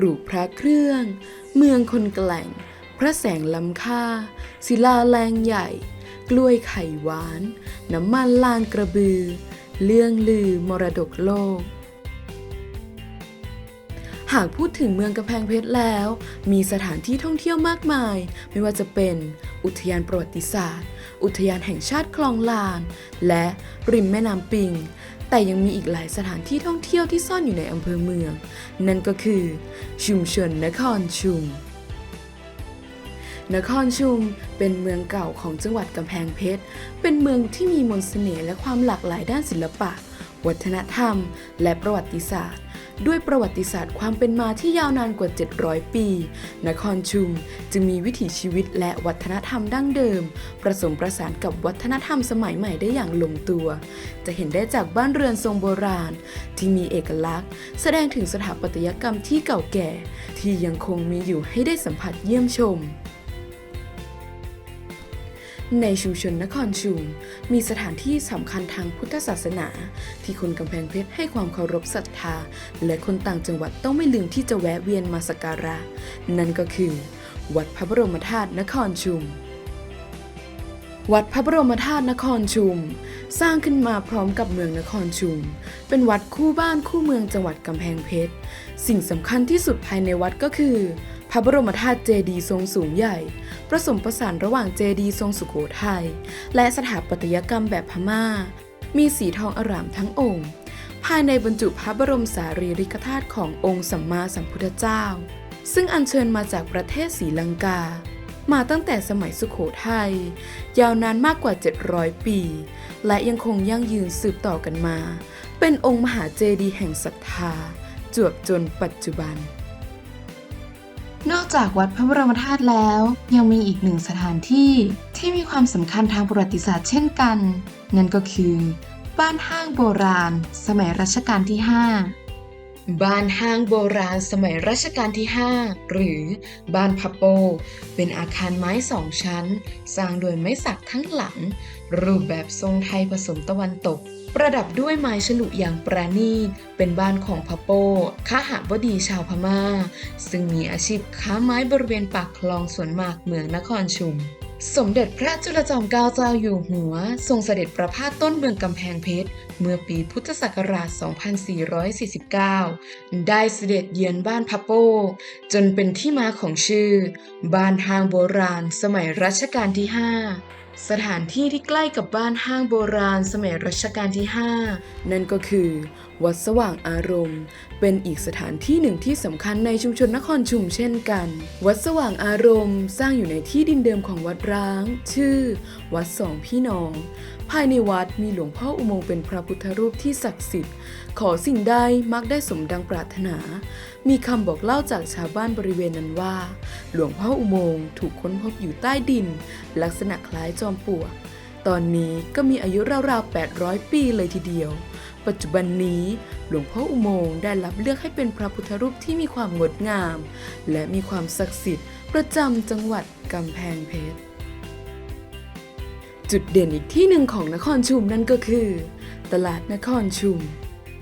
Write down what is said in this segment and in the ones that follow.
กรุพระเครื่อง เมืองคนแกล่ง พระแสงล้ำค่า ศิลาแรงใหญ่ กล้วยไข่หวาน น้ำมันลานกระบือ เรื่องลือมรดกโลก หากพูดถึงเมืองกำแพงเพชรแล้ว มีสถานที่ท่องเที่ยวมากมาย ไม่ว่าจะเป็น อุทยานประวัติศาสตร์ อุทยานแห่งชาติคลองลาน และริมแม่น้ำปิง แต่ยังมีอีกหลายสถานที่ท่องเที่ยวที่ซ่อนอยู่ในอำเภอเมือง นั่นก็คือชุมชนนครชุม นครชุมเป็นเมืองเก่าของจังหวัดกำแพงเพชร เป็นเมืองที่มีมนต์เสน่ห์และความหลากหลายด้านศิลปะ วัฒนธรรม และประวัติศาสตร์ ด้วยประวัติศาสตร์ความเป็นมาที่ยาวนานกว่า 700 ปี นครชุมจึงมีวิถีชีวิตและวัฒนธรรมดั้งเดิม ผสมประสานกับวัฒนธรรมสมัยใหม่ได้อย่างลงตัว จะเห็นได้จากบ้านเรือนทรงโบราณ ที่มีเอกลักษณ์ แสดงถึงสถาปัตยกรรมที่เก่าแก่ ที่ยังคงมีอยู่ให้ได้สัมผัสเยี่ยมชม ในชุมชนนครชุม มีสถานที่สำคัญทางพุทธศาสนา ที่คนกำแพงเพชรให้ความเคารพศรัทธา และคนต่างจังหวัดต้องไม่ลืมที่จะแวะเวียนมาสักการะ นั่นก็คือ วัดพระบรมธาตุนครชุม วัดพระบรมธาตุนครชุม สร้างขึ้นมาพร้อมกับเมืองนครชุม เป็นวัดคู่บ้านคู่เมืองจังหวัดกำแพงเพชร สิ่งสำคัญที่สุดภายในวัดก็คือ พระบรมธาตุเจดีย์ทรงสูงใหญ่ผสมผสานระหว่างเจดีย์ทรงสุโขทัยและสถาปัตยกรรมแบบพม่า มีสีทองอร่ามทั้งองค์ ภายในบรรจุพระบรมสารีริกธาตุขององค์สัมมาสัมพุทธเจ้า ซึ่งอัญเชิญมาจากประเทศศรีลังกา มาตั้งแต่สมัยสุโขทัยยาวนานมากกว่า 700 ปี และยังคงยั่งยืนสืบต่อกันมา เป็นองค์มหาเจดีย์แห่งศรัทธา จวบจนปัจจุบัน นอกจากวัดพระบรมธาตุแล้ว ยังมีอีกหนึ่งสถานที่ที่มีความสำคัญทางประวัติศาสตร์เช่นกัน นั่นก็คือ บ้านห้างโบราณ สมัยรัชกาลที่ 5 บ้านห้างโบราณสมัยรัชกาลที่ 5 หรือบ้านพับโป เป็นอาคารไม้สองชั้น สร้างโดยไม้สักทั้งหลัง รูปแบบทรงไทยผสมตะวันตก ประดับด้วยไม้ฉลุอย่างประณีต เป็นบ้านของพับโปข้าหบดีชาวพมา่า ซึ่งมีอาชีพค้าไม้บริเวณปากคลองสวนหมากเมืองนครชุม สมเด็จพระจุลจอมเกล้าเจ้าอยู่หัว ทรงเสด็จประพาสต้นเมืองกำแพงเพชร เมื่อปีพุทธศักราช 2449 ได้เสด็จเยือนบ้านพับโปจนเป็นที่มาของชื่อ บ้านห้างโบราณ สมัยรัชกาลที่ 5 สถานที่ที่ใกล้กับบ้านห้างโบราณสมัยรัชกาลที่ 5 นั่นก็คือ วัดสว่างอารมณ์ เป็นอีกสถานที่หนึ่งที่สำคัญในชุมชนนครชุมเช่นกัน วัดสว่างอารมณ์ สร้างอยู่ในที่ดินเดิมของวัดร้าง ชื่อ วัดสองพี่น้อง ภายในวัดมีหลวงพ่ออุโมงค์เป็นพระพุทธรูปที่ศักดิ์สิทธิ์ ขอสิ่งใดมักได้สมดังปรารถนา มีคำบอกเล่าจากชาวบ้านบริเวณนั้นว่า หลวงพ่ออุโมงค์ถูกค้นพบอยู่ใต้ดิน ลักษณะคล้ายจอมปลวก ตอนนี้ก็มีอายุราวๆ 800 ปีเลยทีเดียว ปัจจุบันนี้หลวงพ่ออุโมงค์ได้รับเลือกให้เป็นพระพุทธรูปที่มีความงดงาม และมีความศักดิ์สิทธิ์ประจำจังหวัดกำแพงเพชร จุดเด่นอีกที่หนึ่งของนครชุมนั่นก็คือ ตลาดนครชุม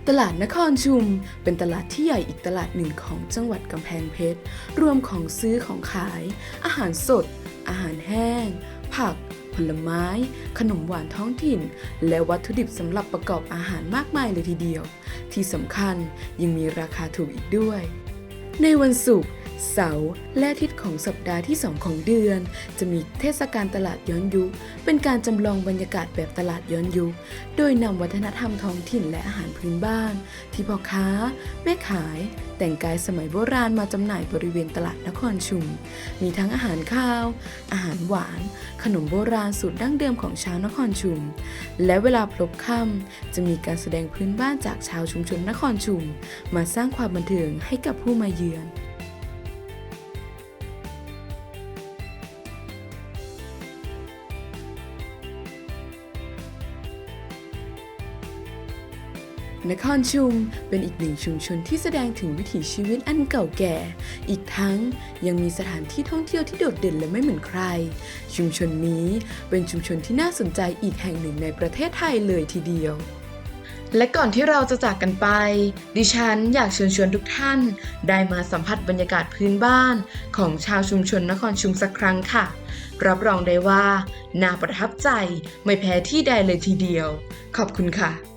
ตลาดนครชุม เป็นตลาดที่ใหญ่อีกตลาดหนึ่งของจังหวัดกำแพงเพชร รวมของซื้อของขาย อาหารสด อาหารแห้ง ผัก ผลไม้ ขนมหวานท้องถิ่น และวัตถุดิบสำหรับประกอบอาหารมากมายเลยทีเดียว ที่สำคัญยังมีราคาถูกอีกด้วย ในวันศุกร์ เสาร์และอาทิตย์ของสัปดาห์ที่2ของเดือน จะมีเทศกาลตลาดย้อนยุค เป็นการจำลองบรรยากาศแบบตลาดย้อนยุค โดยนำวัฒนธรรมท้องถิ่นและอาหารพื้นบ้าน ที่พ่อค้าแม่ขาย แต่งกายสมัยโบราณมาจำหน่ายบริเวณตลาดนครชุม มีทั้งอาหารข้าว อาหารหวาน ขนมโบราณสูตรดั้งเดิมของชาวนครชุม และเวลาพลบค่ำจะมีการแสดงพื้นบ้านจากชาวชุมชนนครชุม มาสร้างความบันเทิงให้กับผู้มาเยือน นครชุม เป็นอีกหนึ่งชุมชนที่แสดงถึงวิถีชีวิตอันเก่าแก่ อีกทั้งยังมีสถานที่ท่องเที่ยวที่โดดเด่นและไม่เหมือนใคร ชุมชนนี้เป็นชุมชนที่น่าสนใจอีกแห่งหนึ่งในประเทศไทยเลยทีเดียวและก่อนที่เราจะจากกันไป ดิฉันอยากเชิญชวนทุกท่าน ได้มาสัมผัสบรรยากาศพื้นบ้าน ของชาวชุมชนนครชุมสักครั้งค่ะ รับรองได้ว่า น่าประทับใจไม่แพ้ที่ใดเลยทีเดียว ขอบคุณค่ะ